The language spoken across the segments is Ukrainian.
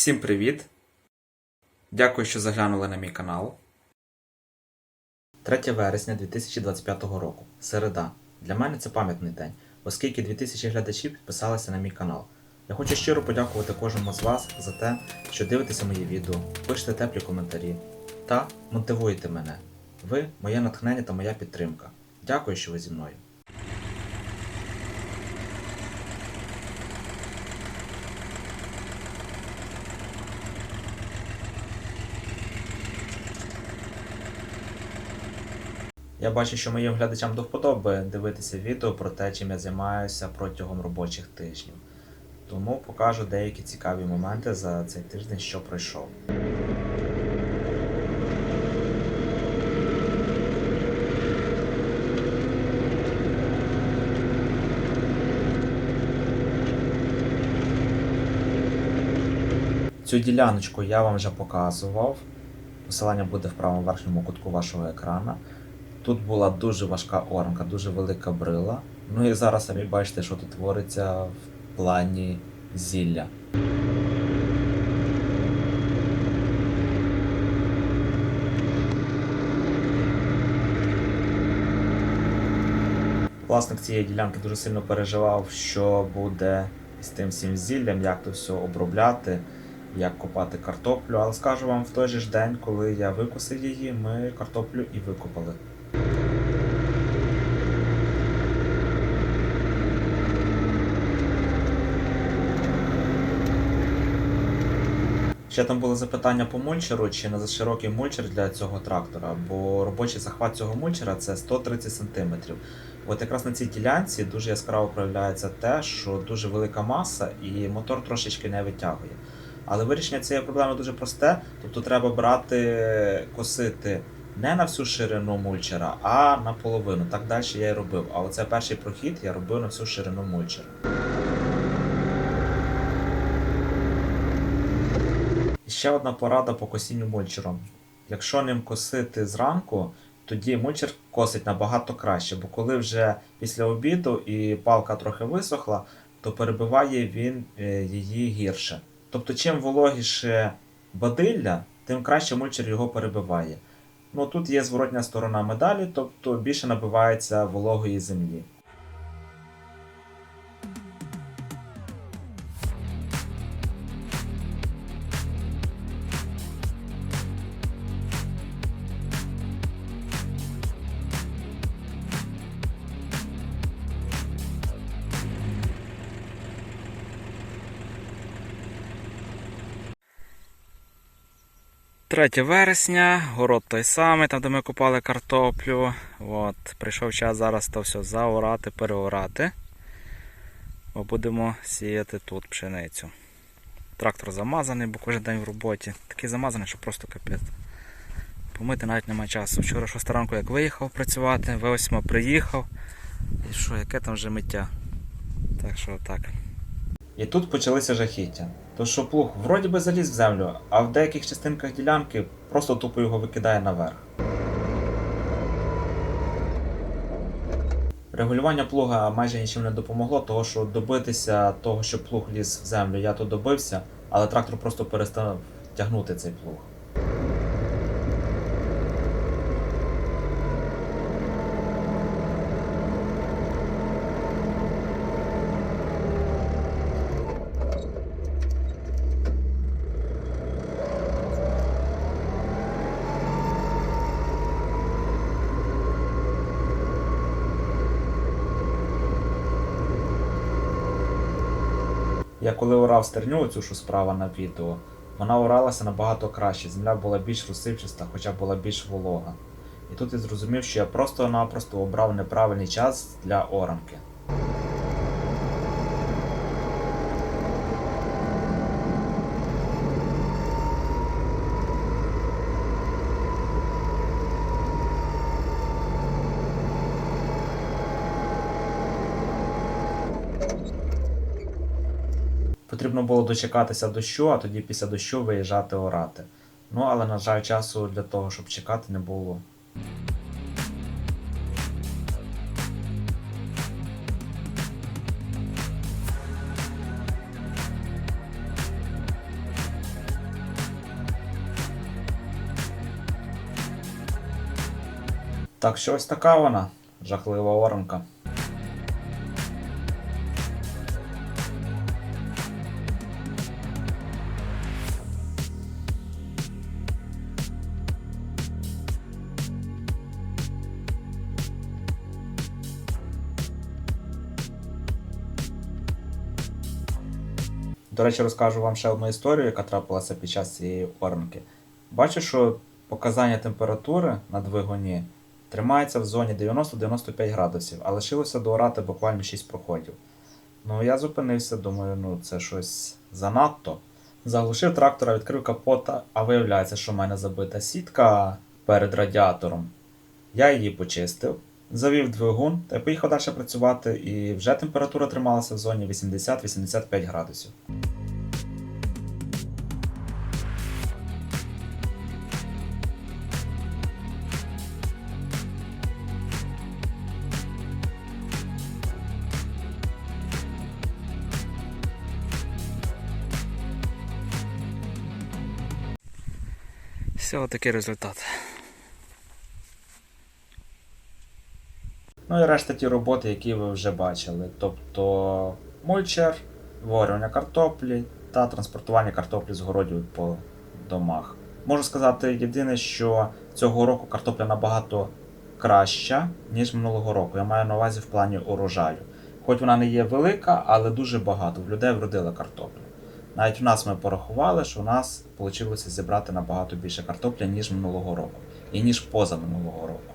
Всім привіт! Дякую, що заглянули на мій канал. 3 вересня 2025 року. Середа. Для мене це пам'ятний день, оскільки 2000 глядачів підписалися на мій канал. Я хочу щиро подякувати кожному з вас за те, що дивитеся мої відео, пишете теплі коментарі та мотивуєте мене. Ви моє натхнення та моя підтримка. Дякую, що ви зі мною. Я бачу, що моїм глядачам до вподоби дивитися відео про те, чим я займаюся протягом робочих тижнів. Тому покажу деякі цікаві моменти за цей тиждень, що пройшов. Цю діляночку я вам вже показував. Посилання буде в правому верхньому кутку вашого екрана. Тут була дуже важка оранка, дуже велика брила. Ну і зараз самі бачите, що тут твориться в плані зілля. Власник цієї ділянки дуже сильно переживав, що буде з тим всім зіллям, як то все обробляти, як копати картоплю. Але скажу вам, в той же ж день, коли я викосив її, ми картоплю і викопали. Ще там було запитання по мульчеру, чи не за широкий мульчер для цього трактора, бо робочий захват цього мульчера це 130 см. От якраз на цій ділянці дуже яскраво проявляється те, що дуже велика маса і мотор трошечки не витягує. Але вирішення цієї проблеми дуже просте, тобто треба брати, косити не на всю ширину мульчера, а на половину. Так далі я і робив. А оце перший прохід я робив на всю ширину мульчера. Ще одна порада по косінню мульчером. Якщо ним косити зранку, тоді мульчер косить набагато краще, бо коли вже після обіду і палка трохи висохла, то перебиває він е, її гірше. Тобто, чим вологіше бадилля, тим краще мульчер його перебиває. Ну тут є зворотня сторона медалі, тобто більше набивається вологої землі. Третє вересня, город той самий, там де ми купали картоплю. От, Прийшов час зараз то все заорати, переорати. Бо будемо сіяти тут пшеницю. Трактор замазаний, бо кожен день в роботі. Такий замазаний, що просто капець. Помити навіть немає часу. Вчора 6 ранку як виїхав працювати, в 8 приїхав. І що, яке там вже миття? Так що так. І тут почалися жахіття. То що плуг вроді би заліз в землю, а в деяких частинках ділянки просто тупо його викидає наверх. Регулювання плуга майже нічим не допомогло, того що добитися того, що плуг ліз в землю, я то добився, але трактор просто перестав тягнути цей плуг. Я коли орав стерню, оцю, що справа на відео, вона оралася набагато краще, земля була більш розсипчаста, хоча була більш волога. І тут я зрозумів, що я просто-напросто обрав неправильний час для оранки. Потрібно було дочекатися дощу, а тоді після дощу виїжджати орати. Ну але, на жаль, часу для того, щоб чекати, не було. Так що ось така вона жахлива оранка. До речі, розкажу вам ще одну історію, яка трапилася під час цієї оранки. Бачу, що показання температури на двигуні тримається в зоні 90-95 градусів, а лишилося доорати буквально 6 проходів. Ну, я зупинився, думаю, ну це щось занадто. Заглушив трактора, відкрив капота, а виявляється, що в мене забита сітка перед радіатором. Я її почистив, завів двигун та поїхав далі працювати, і вже температура трималася в зоні 80-85 градусів. Все, такий результат. Ну і решта ті роботи, які ви вже бачили. Тобто мульчер, варювання картоплі та транспортування картоплі з городів по домах. Можу сказати єдине, що цього року картопля набагато краща, ніж минулого року. Я маю на увазі в плані урожаю. Хоч вона не є велика, але дуже багато. В людей вродила картопля. Навіть у нас ми порахували, що у нас вийшло зібрати набагато більше картопля, ніж минулого року, і ніж поза минулого року.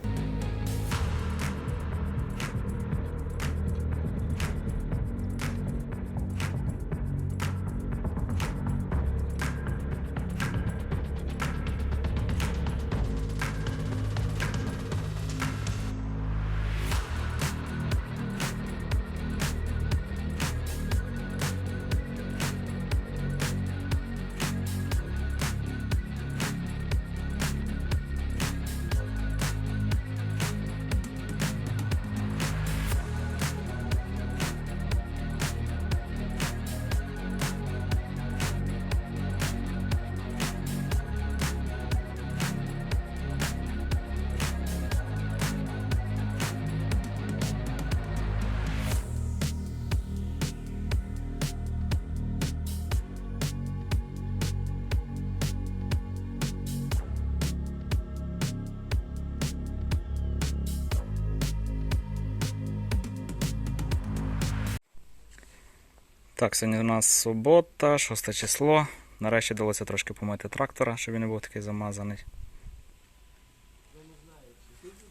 Так, сьогодні у нас субота, 6 число. Нарешті вдалося трошки помити трактора, щоб він не був такий замазаний.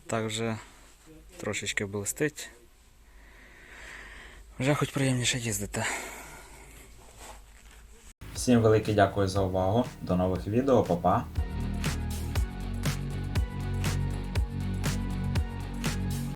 Так вже трошечки блистить. Вже хоч приємніше їздити. Всім велике дякую за увагу. До нових відео, па-па.